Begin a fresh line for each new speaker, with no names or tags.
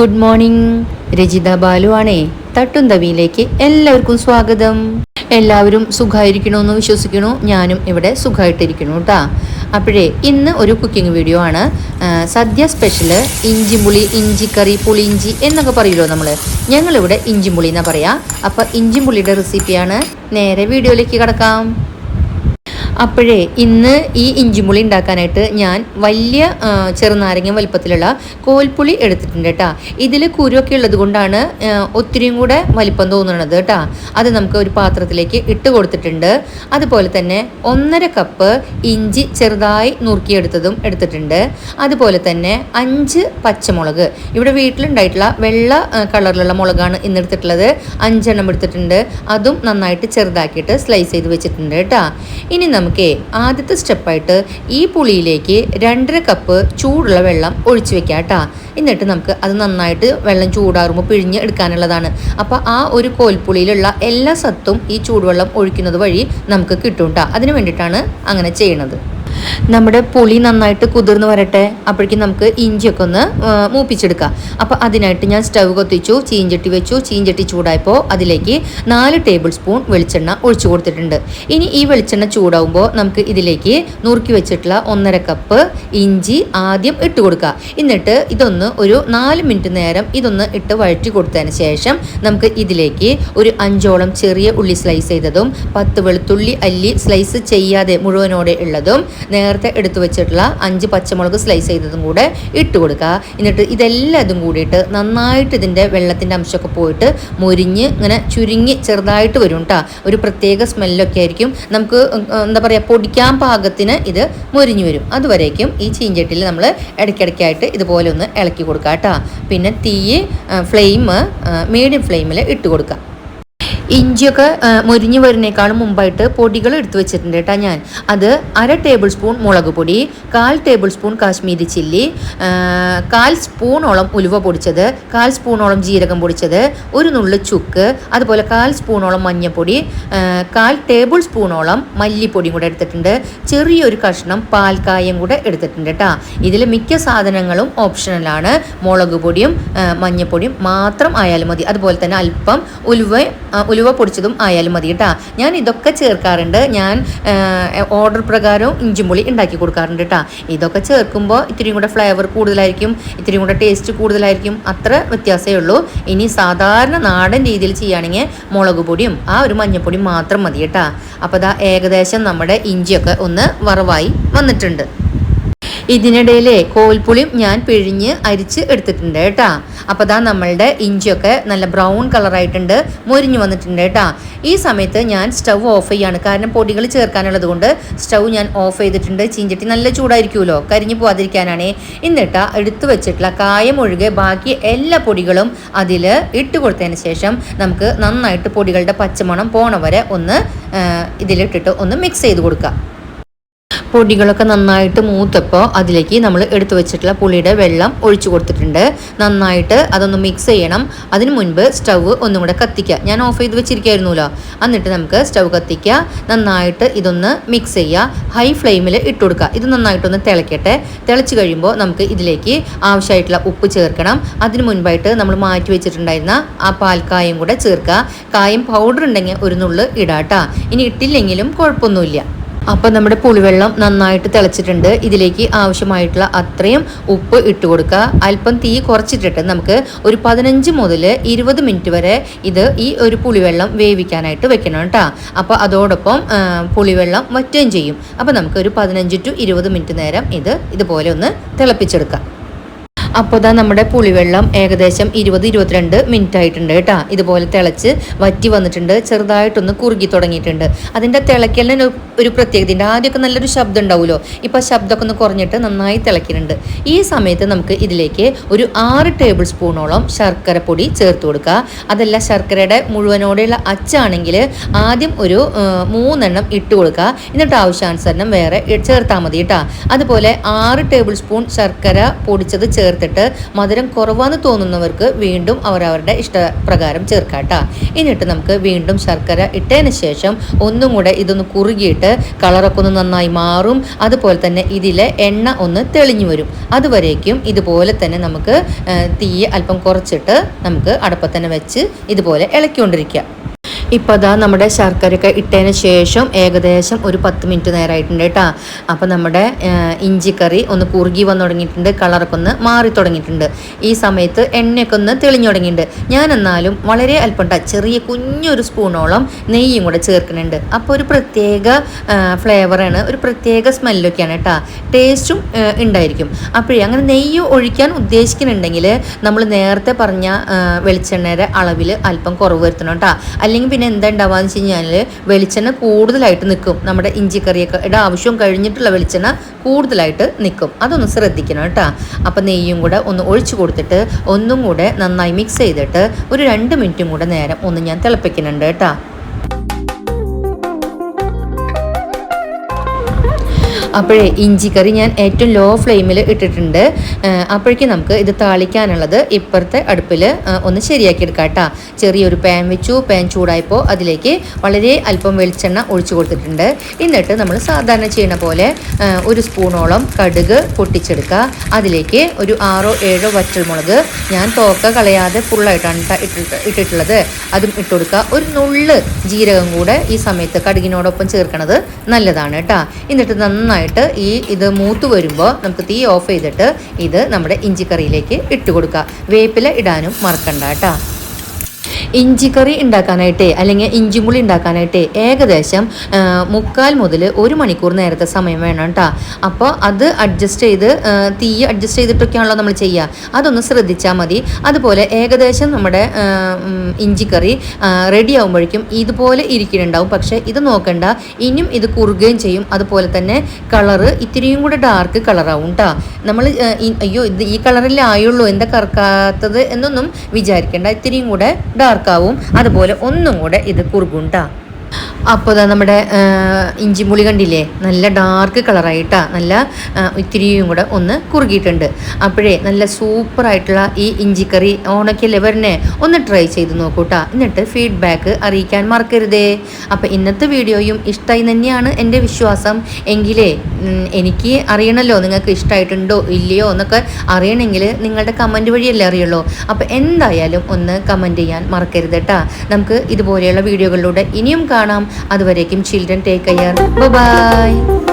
Good morning. Rajitha ആണേ. തട്ടും തവിയിലേക്ക് എല്ലാവർക്കും സ്വാഗതം. എല്ലാവരും സുഖമായിരിക്കണമെന്ന് വിശ്വസിക്കണു? ഞാനും ഇവിടെ സുഖമായിട്ടിരിക്കണു കേട്ടാ അപ്പോഴേ ഇന്ന് ഒരു കുക്കിംഗ് വീഡിയോ ആണ്. സദ്യ സ്പെഷ്യൽ ഇഞ്ചിമുളി ഇഞ്ചിക്കറി പുളിയിഞ്ചി എന്നൊക്കെ പറയുമല്ലോ നമ്മൾ ഞങ്ങളിവിടെ ഇഞ്ചിമുളി എന്നാ പറയാ. അപ്പം ഇഞ്ചിമുളിയുടെ റെസിപ്പിയാണ് നേരെ വീഡിയോയിലേക്ക് കിടക്കാം. അപ്പോഴേ ഇന്ന് ഈ ഇഞ്ചിമുളി ഉണ്ടാക്കാനായിട്ട് ഞാൻ വലിയ ചെറുനാരങ്ങ വലിപ്പത്തിലുള്ള കോൽപ്പുളി എടുത്തിട്ടുണ്ട് കേട്ടാ. ഇതിൽ കുരുവൊക്കെ ഉള്ളത് കൊണ്ടാണ് ഒത്തിരിയും കൂടെ വലിപ്പം തോന്നുന്നത് കേട്ടാ. അത് നമുക്ക് ഒരു പാത്രത്തിലേക്ക് ഇട്ട് കൊടുത്തിട്ടുണ്ട്. അതുപോലെ തന്നെ ഒന്നര കപ്പ് ഇഞ്ചി ചെറുതായി നുറുക്കിയെടുത്തതും എടുത്തിട്ടുണ്ട്. അതുപോലെ തന്നെ അഞ്ച് പച്ചമുളക്. ഇവിടെ വീട്ടിലുണ്ടായിട്ടുള്ള വെള്ള കളറിലുള്ള മുളകാണ് ഇന്ന് എടുത്തിട്ടുള്ളത്. അഞ്ചെണ്ണം എടുത്തിട്ടുണ്ട്. അതും നന്നായിട്ട് ചെറുതാക്കിയിട്ട് സ്ലൈസ് ചെയ്ത് വെച്ചിട്ടുണ്ട് കേട്ടോ. ഇനി നമുക്ക് ആദ്യത്തെ സ്റ്റെപ്പായിട്ട് ഈ പുളിയിലേക്ക് രണ്ടര കപ്പ് ചൂടുള്ള വെള്ളം ഒഴിച്ചു വെക്കാം കേട്ടോ. എന്നിട്ട് നമുക്ക് അത് നന്നായിട്ട് വെള്ളം ചൂടാറുമ്പോൾ പിഴിഞ്ഞ് എടുക്കാനുള്ളതാണ്. അപ്പോൾ ആ ഒരു കോൽപ്പുളിയിലുള്ള എല്ലാ സത്തും ഈ ചൂടുവെള്ളം ഒഴിക്കുന്നത് വഴി നമുക്ക് കിട്ടും കേട്ടോ. അതിന് വേണ്ടിയിട്ടാണ് അങ്ങനെ ചെയ്യണത്. നമ്മുടെ പുളി നന്നായിട്ട് കുതിർന്ന് വരട്ടെ. അപ്പോഴേക്കും നമുക്ക് ഇഞ്ചിയൊക്കെ ഒന്ന് മൂപ്പിച്ചെടുക്കാം. അപ്പോൾ അതിനായിട്ട് ഞാൻ സ്റ്റവ് കൊത്തിച്ചു ചീഞ്ചട്ടി വെച്ചു. ചീഞ്ചട്ടി ചൂടായപ്പോൾ അതിലേക്ക് നാല് ടേബിൾ സ്പൂൺ വെളിച്ചെണ്ണ ഒഴിച്ചു കൊടുത്തിട്ടുണ്ട്. ഇനി ഈ വെളിച്ചെണ്ണ ചൂടാവുമ്പോൾ നമുക്ക് ഇതിലേക്ക് നുറുക്കി വെച്ചിട്ടുള്ള ഒന്നര കപ്പ് ഇഞ്ചി ആദ്യം ഇട്ട് കൊടുക്കുക. എന്നിട്ട് ഇതൊന്ന് ഒരു നാല് മിനിറ്റ് നേരം ഇതൊന്ന് ഇട്ട് വഴറ്റി കൊടുത്തതിന് ശേഷം നമുക്ക് ഇതിലേക്ക് ഒരു അഞ്ചോളം ചെറിയ ഉള്ളി സ്ലൈസ് ചെയ്തതും പത്ത് വെളുത്തുള്ളി അല്ലി സ്ലൈസ് ചെയ്യാതെ മുഴുവനോടെ ഉള്ളതും നേരത്തെ എടുത്തു വെച്ചിട്ടുള്ള അഞ്ച് പച്ചമുളക് സ്ലൈസ് ചെയ്തതും കൂടെ ഇട്ട് കൊടുക്കുക എന്നിട്ട് ഇതെല്ലാം ഇതും കൂടിയിട്ട് നന്നായിട്ട് ഇതിന്റെ വെള്ളത്തിന്റെ അംശമൊക്കെ പോയിട്ട് മുരിഞ്ഞ് ഇങ്ങനെ ചുരുങ്ങി ചെറുതായിട്ട് വരും കേട്ടോ ഒരു പ്രത്യേക സ്മെല്ലൊക്കെ ആയിരിക്കും. നമുക്ക് എന്താ പറയുക പൊടിക്കാൻ പാകത്തിന് ഇത് മുരിഞ്ഞു വരും. അതുവരേക്കും ഈ ചീഞ്ചട്ടിയിൽ നമ്മൾ ഇടയ്ക്കിടയ്ക്കായിട്ട് ഇതുപോലെ ഒന്ന് ഇളക്കി കൊടുക്കുക കേട്ടോ പിന്നെ തീ ഫ്ലെയിം മീഡിയം ഫ്ലെയിമിൽ ഇട്ട് കൊടുക്കുക ഇഞ്ചിയൊക്കെ മുരിഞ്ഞു വരുന്നേക്കാളും മുമ്പായിട്ട് പൊടികൾ എടുത്തു വെച്ചിട്ടുണ്ട് കേട്ടോ ഞാൻ. അത് അര ടേബിൾ സ്പൂൺ മുളക് പൊടി കാൽ ടേബിൾ സ്പൂൺ കാശ്മീരി ചില്ലി കാൽ സ്പൂണോളം ഉലുവ പൊടിച്ചത് കാൽ സ്പൂണോളം ജീരകം പൊടിച്ചത് ഒരു നുള്ളു ചുക്ക് അതുപോലെ കാൽ സ്പൂണോളം മഞ്ഞൾപ്പൊടി കാൽ ടേബിൾ സ്പൂണോളം മല്ലിപ്പൊടിയും കൂടെ എടുത്തിട്ടുണ്ട്. ചെറിയൊരു കഷ്ണം പാൽക്കായം കൂടെ എടുത്തിട്ടുണ്ട് കേട്ടോ. ഇതിൽ മിക്ക സാധനങ്ങളും ഓപ്ഷണലാണ് മുളക് പൊടിയും മഞ്ഞൾപ്പൊടിയും മാത്രം ആയാലും മതി. അതുപോലെ തന്നെ അല്പം ഉലുവ ആ, ഉലുവ പൊടിച്ചതും ആയാലും മതി കേട്ടോ. ഞാൻ ഇതൊക്കെ ചേർക്കാറുണ്ട്. ഞാൻ ഓർഡർ പ്രകാരം ഇഞ്ചിമുളി ഉണ്ടാക്കി കൊടുക്കാറുണ്ട് കേട്ടോ. ഇതൊക്കെ ചേർക്കുമ്പോൾ ഇത്തിരിയും കൂടെ ഫ്ലേവർ കൂടുതലായിരിക്കും ഇത്തിരിയും കൂടെ ടേസ്റ്റ് കൂടുതലായിരിക്കും. അത്ര വ്യത്യാസമേ ഉള്ളൂ. ഇനി സാധാരണ നാടൻ രീതിയിൽ ചെയ്യുകയാണെങ്കിൽ മുളക് പൊടിയും ആ ഒരു മഞ്ഞൾപ്പൊടിയും മാത്രം മതി കേട്ടോ. അപ്പോൾ ദാ ഏകദേശം നമ്മുടെ ഇഞ്ചിയൊക്കെ ഒന്ന് വറവായി വന്നിട്ടുണ്ട്. ഇതിനിടയിലെ കോൽപ്പുളിയും ഞാൻ പിഴിഞ്ഞ് അരിച്ച് എടുത്തിട്ടുണ്ട് കേട്ടാ. അപ്പോൾ അതാ നമ്മളുടെ ഇഞ്ചിയൊക്കെ നല്ല ബ്രൗൺ കളറായിട്ടുണ്ട് മൊരിഞ്ഞു വന്നിട്ടുണ്ട് കേട്ടാ. ഈ സമയത്ത് ഞാൻ സ്റ്റവ് ഓഫ് ചെയ്യാണ്. കാരണം പൊടികൾ ചേർക്കാനുള്ളത് കൊണ്ട് സ്റ്റവ് ഞാൻ ഓഫ് ചെയ്തിട്ടുണ്ട്. ചീഞ്ചട്ടി നല്ല ചൂടായിരിക്കുമല്ലോ. കരിഞ്ഞു പോവാതിരിക്കാനാണേ. എന്നിട്ട് എടുത്തു വെച്ചിട്ടുള്ള കായം ഒഴികെ ബാക്കി എല്ലാ പൊടികളും അതിൽ ഇട്ട് കൊടുത്തതിന് ശേഷം നമുക്ക് നന്നായിട്ട് പൊടികളുടെ പച്ചമണം പോണ വരെ ഒന്ന് ഇതിലിട്ടിട്ട് ഒന്ന് മിക്സ് ചെയ്ത് കൊടുക്കുക പൊടികളൊക്കെ നന്നായിട്ട് മൂത്തപ്പോൾ അതിലേക്ക് നമ്മൾ എടുത്തു വെച്ചിട്ടുള്ള പുളിയുടെ വെള്ളം ഒഴിച്ചു കൊടുത്തിട്ടുണ്ട്. നന്നായിട്ട് അതൊന്ന് മിക്സ് ചെയ്യണം. അതിന് മുൻപ് സ്റ്റവ് ഒന്നും കൂടെ കത്തിക്കുക. ഞാൻ ഓഫ് ചെയ്ത് വെച്ചിരിക്കായിരുന്നല്ലോ. എന്നിട്ട് നമുക്ക് സ്റ്റവ് കത്തിക്കുക. നന്നായിട്ട് ഇതൊന്ന് മിക്സ് ചെയ്യുക. ഹൈ ഫ്ലെയിമിൽ ഇട്ട് കൊടുക്കുക. ഇത് നന്നായിട്ടൊന്ന് തിളയ്ക്കട്ടെ തിളച്ച് കഴിയുമ്പോൾ നമുക്ക് ഇതിലേക്ക് ആവശ്യമായിട്ടുള്ള ഉപ്പ് ചേർക്കണം. അതിന് മുൻപായിട്ട് നമ്മൾ മാറ്റി വെച്ചിട്ടുണ്ടായിരുന്ന ആ പാൽക്കായും കൂടെ ചേർക്കുക. കായം പൗഡർ ഉണ്ടെങ്കിൽ ഒരു നുള്ള് ഇടാട്ടാ. ഇനി ഇട്ടില്ലെങ്കിലും കുഴപ്പമൊന്നുമില്ല. അപ്പോൾ നമ്മുടെ പുളിവെള്ളം നന്നായിട്ട് തിളച്ചിട്ടുണ്ട്. ഇതിലേക്ക് ആവശ്യമായിട്ടുള്ള അത്രയും ഉപ്പ് ഇട്ട് കൊടുക്കുക. അല്പം തീ കുറച്ചിട്ടിട്ട് നമുക്ക് ഒരു പതിനഞ്ച് മുതൽ ഇരുപത് മിനിറ്റ് വരെ ഇത് ഈ ഒരു പുളിവെള്ളം വേവിക്കാനായിട്ട് വെക്കണം കേട്ടോ. അപ്പോൾ അതോടൊപ്പം പുളിവെള്ളം വറ്റുകയും ചെയ്യും. അപ്പോൾ നമുക്ക് ഒരു പതിനഞ്ച് ടു ഇരുപത് മിനിറ്റ് നേരം ഇത് ഇതുപോലെ ഒന്ന് തിളപ്പിച്ചെടുക്കാം. അപ്പോൾ ഇതാ നമ്മുടെ പുളിവെള്ളം ഏകദേശം ഇരുപത് ഇരുപത്തിരണ്ട് മിനിറ്റ് ആയിട്ടുണ്ട് കേട്ടോ. ഇതുപോലെ തിളച്ച് വറ്റി വന്നിട്ടുണ്ട്. ചെറുതായിട്ടൊന്ന് കുറുകി തുടങ്ങിയിട്ടുണ്ട്. അതിന്റെ തിളയ്ക്കലിന് ഒരു- പ്രത്യേകത പ്രത്യേകതയുണ്ട്. ആദ്യമൊക്കെ നല്ലൊരു ശബ്ദം ഉണ്ടാവുമല്ലോ. ഇപ്പോൾ ശബ്ദമൊക്കെ ഒന്ന് കുറഞ്ഞിട്ട് നന്നായി തിളയ്ക്കുന്നുണ്ട്. ഈ സമയത്ത് നമുക്ക് ഇതിലേക്ക് ഒരു ആറ് ടേബിൾ സ്പൂണോളം ശർക്കര പൊടി ചേർത്ത് കൊടുക്കുക. അതല്ല ശർക്കരയുടെ മുഴുവനോടെയുള്ള അച്ചാണെങ്കിൽ ആദ്യം ഒരു മൂന്നെണ്ണം ഇട്ട് കൊടുക്കുക. എന്നിട്ട് ആവശ്യാനുസരണം വേറെ ചേർത്താൽ മതി കേട്ടോ. അതുപോലെ ആറ് ടേബിൾ സ്പൂൺ ശർക്കര പൊടിച്ചത് ചേർത്ത് ചേർത്തിട്ട് മധുരം കുറവാന്ന് തോന്നുന്നവർക്ക് വീണ്ടും അവരവരുടെ ഇഷ്ടപ്രകാരം ചേർക്കാട്ടോ. എന്നിട്ട് നമുക്ക് വീണ്ടും ശർക്കര ഇട്ടതിന് ശേഷം ഒന്നും കൂടെ ഇതൊന്ന് കുറുകിയിട്ട് കളറൊക്കെ ഒന്ന് നന്നായി മാറും. അതുപോലെ തന്നെ ഇതിലെ എണ്ണ ഒന്ന് തെളിഞ്ഞു വരും. അതുവരേക്കും ഇതുപോലെ തന്നെ നമുക്ക് തീയെ അല്പം കുറച്ചിട്ട് നമുക്ക് അടുപ്പത്തന്നെ വെച്ച് ഇതുപോലെ ഇളക്കിക്കൊണ്ടിരിക്കുക. ഇപ്പോൾ അതാ നമ്മുടെ ശർക്കരയൊക്കെ ഇട്ടതിന് ശേഷം ഏകദേശം ഒരു പത്ത് മിനിറ്റ് നേരമായിട്ടുണ്ട് കേട്ടോ അപ്പോൾ നമ്മുടെ ഇഞ്ചിക്കറി ഒന്ന് കുറുകി വന്നു തുടങ്ങിയിട്ടുണ്ട് കളറൊക്കെ ഒന്ന് മാറി തുടങ്ങിയിട്ടുണ്ട്. ഈ സമയത്ത് എണ്ണയൊക്കെ ഒന്ന് തെളിഞ്ഞു തുടങ്ങിയിട്ടുണ്ട്. ഞാൻ എന്നാലും വളരെ അല്പം ചെറിയ കുഞ്ഞൊരു സ്പൂണോളം നെയ്യും കൂടെ ചേർക്കുന്നുണ്ട്. അപ്പോൾ ഒരു പ്രത്യേക ഫ്ലേവറാണ് ഒരു പ്രത്യേക സ്മെല്ലൊക്കെയാണ് കേട്ടോ ടേസ്റ്റും ഉണ്ടായിരിക്കും. അപ്പോഴേ അങ്ങനെ നെയ്യ് ഒഴിക്കാൻ ഉദ്ദേശിക്കുന്നുണ്ടെങ്കിൽ നമ്മൾ നേരത്തെ പറഞ്ഞ വെളിച്ചെണ്ണയുടെ അളവിൽ അല്പം കുറവ് വരുത്തണം കേട്ടോ അല്ലെങ്കിൽ പിന്നെ എന്താ ഉണ്ടാവുക വെച്ച് കഴിഞ്ഞാൽ വെളിച്ചെണ്ണ കൂടുതലായിട്ട് നിൽക്കും നമ്മുടെ ഇഞ്ചിക്കറിയൊക്കെ ഇട ആവശ്യം കഴിഞ്ഞിട്ടുള്ള വെളിച്ചെണ്ണ കൂടുതലായിട്ട് നിൽക്കും അതൊന്ന് ശ്രദ്ധിക്കണം കേട്ടോ. അപ്പം നെയ്യും കൂടെ ഒന്ന് ഒഴിച്ചു കൊടുത്തിട്ട് ഒന്നും കൂടെ നന്നായി മിക്സ് ചെയ്തിട്ട് ഒരു രണ്ട് മിനിറ്റും കൂടെ നേരം ഒന്ന് ഞാൻ തിളപ്പിക്കുന്നുണ്ട് കേട്ടോ. അപ്പോഴേ ഇഞ്ചിക്കറി ഞാൻ ഏറ്റവും ലോ ഫ്ലെയിമിൽ ഇട്ടിട്ടുണ്ട്. അപ്പോഴേക്കും നമുക്ക് ഇത് താളിക്കാനുള്ളത് ഇപ്പുറത്തെ അടുപ്പിൽ ഒന്ന് ശരിയാക്കി എടുക്കാം കേട്ടോ. ചെറിയൊരു പാൻ വെച്ചു പാൻ ചൂടായപ്പോൾ അതിലേക്ക് വളരെ അല്പം വെളിച്ചെണ്ണ ഒഴിച്ചു കൊടുത്തിട്ടുണ്ട്. എന്നിട്ട് നമ്മൾ സാധാരണ ചെയ്യുന്ന പോലെ ഒരു സ്പൂണോളം കടുക് പൊട്ടിച്ചെടുക്കുക. അതിലേക്ക് ഒരു ആറോ ഏഴോ വറ്റൽമുളക് ഞാൻ തോക്ക കളയാതെ ഫുള്ളായിട്ടാണ് ട്ടോ ഇട്ടിട്ട് ഇട്ടിട്ടുള്ളത്. അതും ഇട്ട് കൊടുക്കുക. ഒരു നുള്ള് ജീരകം കൂടെ ഈ സമയത്ത് കടുകിനോടൊപ്പം ചേർക്കണത് നല്ലതാണ് കേട്ടോ. എന്നിട്ട് നന്നായിട്ട് ഈ ഇത് മൂത്ത് വരുമ്പോൾ നമുക്ക് തീ ഓഫ് ചെയ്തിട്ട് ഇത് നമ്മുടെ ഇഞ്ചിക്കറിയിലേക്ക് ഇട്ട് കൊടുക്കുക വേപ്പില ഇടാനും മറക്കണ്ട കേട്ടോ. ഇഞ്ചിക്കറി ഉണ്ടാക്കാനായിട്ട് അല്ലെങ്കിൽ ഇഞ്ചിമുളി ഉണ്ടാക്കാനായിട്ട് ഏകദേശം മുക്കാൽ മുതൽ ഒരു മണിക്കൂർ നേരത്തെ സമയം വേണം കേട്ടോ അപ്പോൾ അത് അഡ്ജസ്റ്റ് ചെയ്ത് തീ അഡ്ജസ്റ്റ് ചെയ്തിട്ടൊക്കെയാണല്ലോ നമ്മൾ ചെയ്യുക അതൊന്ന് ശ്രദ്ധിച്ചാൽ മതി. അതുപോലെ ഏകദേശം നമ്മുടെ ഇഞ്ചിക്കറി റെഡി ആകുമ്പോഴേക്കും ഇതുപോലെ ഇരിക്കുന്നുണ്ടാവും പക്ഷേ ഇത് നോക്കണ്ട. ഇനിയും ഇത് കുറുകയും ചെയ്യും. അതുപോലെ തന്നെ കളറ് ഇത്തിരിയും കൂടെ ഡാർക്ക് കളറാവും കേട്ടോ നമ്മൾ അയ്യോ ഇത് ഈ കളറിലേ ആയുള്ളൂ. എന്താ കറക്കാത്തത് എന്നൊന്നും വിചാരിക്കേണ്ട. ഇത്തിരിയും കൂടെ ഡാർക്കാവും അതുപോലെ ഒന്നും കൂടെ ഇത് കുറുകുണ്ടാ അപ്പോൾ ഇതാ നമ്മുടെ ഇഞ്ചി ഇഞ്ചിമുളി കണ്ടില്ലേ? നല്ല ഡാർക്ക് കളറായിട്ടാ നല്ല ഇത്തിരിയും കൂടെ ഒന്ന് കുറുകിയിട്ടുണ്ട്. അപ്പോഴേ നല്ല സൂപ്പറായിട്ടുള്ള ഈ ഇഞ്ചിക്കറി ഓണക്കല്ലേ വരണേ? ഒന്ന് ട്രൈ ചെയ്ത് നോക്കൂട്ടാ. എന്നിട്ട് ഫീഡ്ബാക്ക് അറിയിക്കാൻ മറക്കരുതേ. അപ്പോൾ ഇന്നത്തെ വീഡിയോയും ഇഷ്ടമായി തന്നെയാണ് എന്റെ വിശ്വാസം. എങ്കിലേ എനിക്ക് അറിയണമല്ലോ നിങ്ങൾക്ക് ഇഷ്ടമായിട്ടുണ്ടോ ഇല്ലയോ എന്നൊക്കെ അറിയണമെങ്കിൽ നിങ്ങളുടെ കമന്റ് വഴിയല്ലേ അറിയുള്ളൂ. അപ്പോൾ എന്തായാലും ഒന്ന് കമന്റ് ചെയ്യാൻ മറക്കരുത് കേട്ടാ നമുക്ക് ഇതുപോലെയുള്ള വീഡിയോകളിലൂടെ ഇനിയും കാണാം. അതുവരേക്കും ചിൽഡ്രൻ ടേക്ക് കെയർ. ബൈ